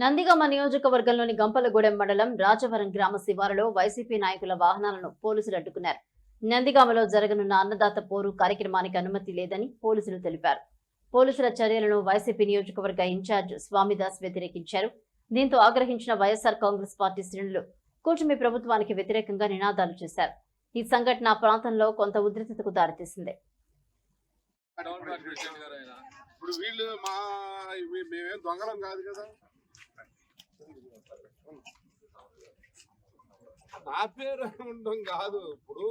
నందిగామ నియోజకవర్గంలోని గంపలగూడెం మండలం రాజవరం గ్రామ శివారులో వైసీపీ నాయకుల వాహనాలను పోలీసులు అడ్డుకున్నారు. నందిగామలో జరగనున్న అన్నదాత పోరు కార్యక్రమానికి అనుమతి లేదని పోలీసులు తెలిపారు. పోలీసుల చర్యలను వైసీపీ నియోజకవర్గ ఇన్ఛార్జ్ స్వామిదాస్ వ్యతిరేకించారు. దీంతో ఆగ్రహించిన వైఎస్ఆర్ కాంగ్రెస్ పార్టీ శ్రేణులు కూటమి ప్రభుత్వానికి వ్యతిరేకంగా నినాదాలు చేశారు. ఈ సంఘటన ప్రాంతంలో కొంత ఉద్రిక్తతకు దారితీసింది. ఇప్పుడు వీళ్ళు మా మేమేం దొంగలం కాదు కదా. నా పేరు ఉండడం కాదు. ఇప్పుడు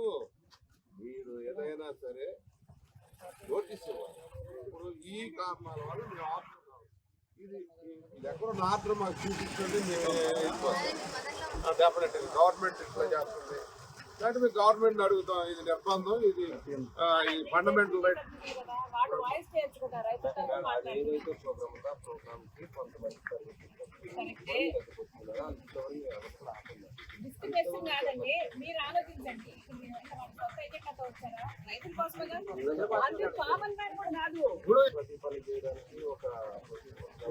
మీరు ఏదైనా సరే నోటీస్ ఇవ్వాలి ఇప్పుడు ఈ కారణాల వల్ల మేము ఆపుతున్నాం ఇది ఇది ఎక్కడో నా ఆర్డర్ మాకు చూపించండి మేము డెఫినెట్ గవర్నమెంట్ ఇట్లా చేస్తుంది. కాబట్టి మేము గవర్నమెంట్ అడుగుతాం. ఇది నిర్బంధం. ఇది ఈ ఇది ఫండమెంటల్ రైట్ ఏదైతే ప్రోగ్రామ్ ఉందో ఆ ప్రోగ్రామ్కి కొంతమంది కాదండి మీరు ఆలోచించండి. మీరు రైతుల కోసమే కాదు అది కామన్ మ్యాన్ కూడా కాదు.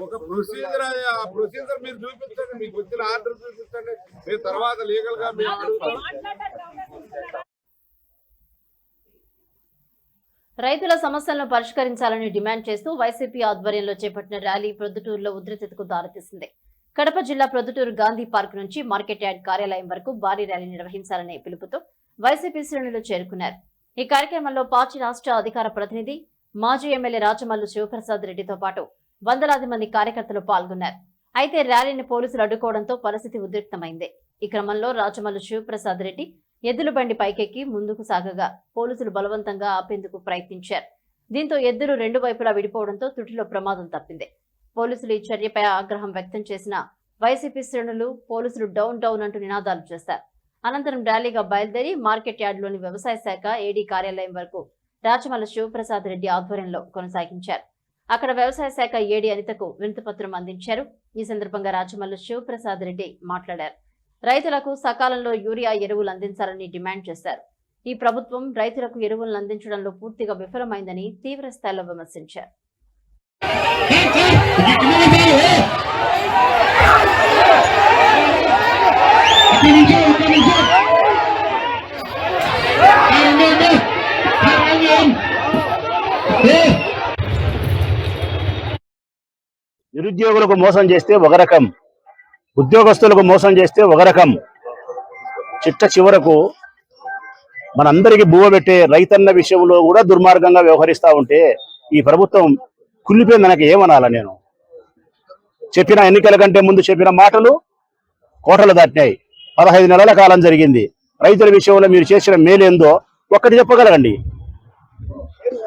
ఒక ప్రొసీజర్ ఆ ప్రొసీజర్ మీరు చూపించండి మీకు వచ్చిన ఆర్డర్ చూపించండి మీరు తర్వాత లీగల్గా మేము రైతుల సమస్యలను పరిష్కరించాలని డిమాండ్ చేస్తూ వైసీపీ ఆధ్వర్యంలో చేపట్టిన ర్యాలీ ప్రొద్దుటూరులో ఉద్రిక్తతకు దారితీసింది. కడప జిల్లా ప్రొద్దుటూరు గాంధీ పార్క్ నుంచి మార్కెట్ యార్డ్ కార్యాలయం వరకు భారీ ర్యాలీ నిర్వహించాలనే పిలుపుతో వైసీపీ శ్రేణులు చేరుకున్నారు. ఈ కార్యక్రమంలో పార్టీ రాష్ట్ర అధికార ప్రతినిధి మాజీ ఎమ్మెల్యే రాచమల్లు శివప్రసాద్ రెడ్డితో పాటు వందలాది మంది కార్యకర్తలు పాల్గొన్నారు. అయితే ర్యాలీని పోలీసులు అడ్డుకోవడంతో పరిస్థితి ఉద్రిక్తమైంది. ఈ క్రమంలో రాచమల్లు శివప్రసాద్ రెడ్డి ఎద్దుల బండి పైకెక్కి ముందుకు సాగగా పోలీసులు బలవంతంగా ఆపేందుకు ప్రయత్నించారు. దీంతో ఎద్దులు రెండు వైపులా విడిపోవడంతో తుటిలో ప్రమాదం తప్పింది. పోలీసులు ఈ చర్యపై ఆగ్రహం వ్యక్తం చేసిన వైసీపీ శ్రేణులు పోలీసులు డౌన్ డౌన్ అంటూ నినాదాలు చేశారు అనంతరం ర్యాలీగా బయలుదేరి మార్కెట్ యార్డులోని వ్యవసాయ శాఖ ఏడీ కార్యాలయం వరకు రాచమల్ల శివప్రసాద్ రెడ్డి ఆధ్వర్యంలో కొనసాగించారు. అక్కడ వ్యవసాయ శాఖ ఏడీ అనితకు వినతిపత్రం అందించారు. ఈ సందర్భంగా రాచమల్లు శివప్రసాద్ రెడ్డి మాట్లాడారు. రైతులకు సకాలంలో యూరియా ఎరువులు అందించాలని డిమాండ్ చేశారు. ఈ ప్రభుత్వం రైతులకు ఎరువులను అందించడంలో పూర్తిగా విఫలమైందని తీవ్ర స్థాయిలో విమర్శించారు. నిరుద్యోగులకు మోసం చేస్తే ఒక రకం. ఉద్యోగస్తులకు మోసం చేస్తే ఒక రకం. చిట్ట చివరకు మనందరికీ బువ్వ పెట్టే రైతన్న విషయంలో కూడా దుర్మార్గంగా వ్యవహరిస్తా ఉంటే ఈ ప్రభుత్వం కుళ్ళిపోయింది నాకు ఏమనాలా నేను? చెప్పిన ఎన్నికల కంటే ముందు చెప్పిన మాటలు కోటలు దాటినాయి. పదహైదు నెలల కాలం జరిగింది. రైతుల విషయంలో మీరు చేసిన మేలేందో ఒక్కటి చెప్పగలగండి.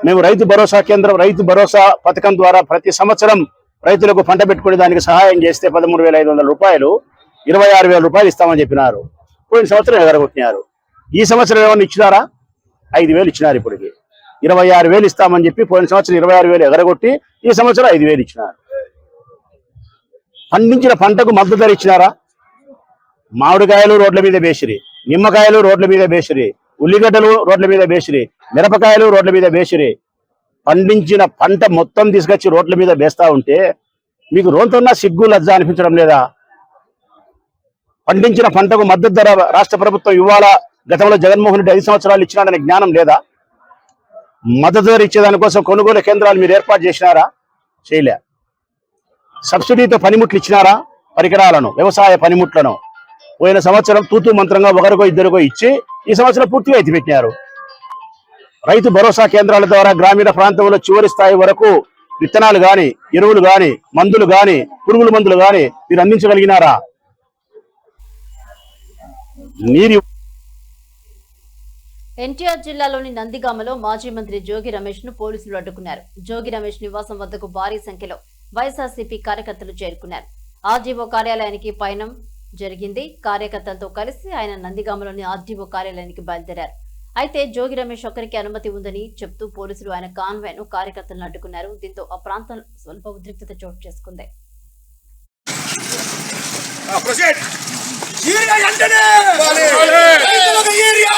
మేము రైతు భరోసా కేంద్రం రైతు భరోసా పథకం ద్వారా ప్రతి సంవత్సరం రైతులకు పంట పెట్టుకునే దానికి సహాయం చేస్తే పదమూడు వేల ఐదు వందల రూపాయలు ఇరవై ఆరు వేల రూపాయలు ఇస్తామని చెప్పినారు. పోయిన సంవత్సరం ఎగరగొట్టినారు. ఈ సంవత్సరం ఏమైనా ఇచ్చినారా? ఐదు వేలు ఇచ్చినారు ఇప్పటికి. ఇరవై ఆరు వేలు ఇస్తామని చెప్పి పోయిన సంవత్సరం ఇరవై ఆరు వేలు ఎగరగొట్టి ఈ సంవత్సరం ఐదు వేలు ఇచ్చినారు. పండించిన పంటకు మద్దతు ధర ఇచ్చినారా? మామిడికాయలు రోడ్ల మీద బేసిరి నిమ్మకాయలు రోడ్ల మీద బేసిరి ఉల్లిగడ్డలు రోడ్ల మీద బేసిరి మిరపకాయలు రోడ్ల మీద బేసిరి పండించిన పంట మొత్తం తీసుకొచ్చి రోడ్ల మీద వేస్తా ఉంటే మీకు రోడ్డున్న సిగ్గు లజ్జ అనిపించడం లేదా? పండించిన పంటకు మద్దతు ధర రాష్ట్ర ప్రభుత్వం ఇవాళ గతంలో జగన్మోహన్ రెడ్డి ఐదు సంవత్సరాలు ఇచ్చినాడనే జ్ఞానం లేదా? మద్దతు ధర ఇచ్చేదానికోసం కొనుగోలు కేంద్రాలు మీరు ఏర్పాటు చేసినారా? చేయలే. సబ్సిడీతో పనిముట్లు ఇచ్చినారా? పరికరాలను వ్యవసాయ పనిముట్లను. పోయిన సంవత్సరం తూతు మంత్రంగా ఒకరికో ఇద్దరికో ఇచ్చి ఈ సంవత్సరం పూర్తిగా ఎత్తిపెట్టినారు. రైతు భరోసా కేంద్రాల ద్వారా గ్రామీణ ప్రాంతంలో చివరి స్థాయి వరకు విత్తనాలు గాని ఎరువులు గాని మందులు గాని పురుగుల మందులు గాని మీరు అందించగలిగినారా? నీరు ఎన్టీఆర్ జిల్లాలోని నందిగామలో మాజీ మంత్రి జోగి రమేష్ను పోలీసులు అడ్డుకున్నారు. జోగి రమేష్ నివాసం వద్దకు భారీ సంఖ్యలో వైఎస్ఆర్సీపీ కార్యకర్తలు చేరుకున్నారు. ఆర్డీఓ కార్యాలయానికి పయనం జరిగింది. కార్యకర్తలతో కలిసి ఆయన నందిగామలోని ఆర్డీఓ కార్యాలయానికి బయలుదేరారు. అయితే జోగి రమేష్ ఒక్కరికి అనుమతి ఉందని చెప్తూ పోలీసులు ఆయన కాన్వే ను కార్యకర్తలను అడ్డుకున్నారు. దీంతో ఆ ప్రాంతం స్వల్ప ఉద్రిక్తత చోటు చేసుకుంది. ఏరియా!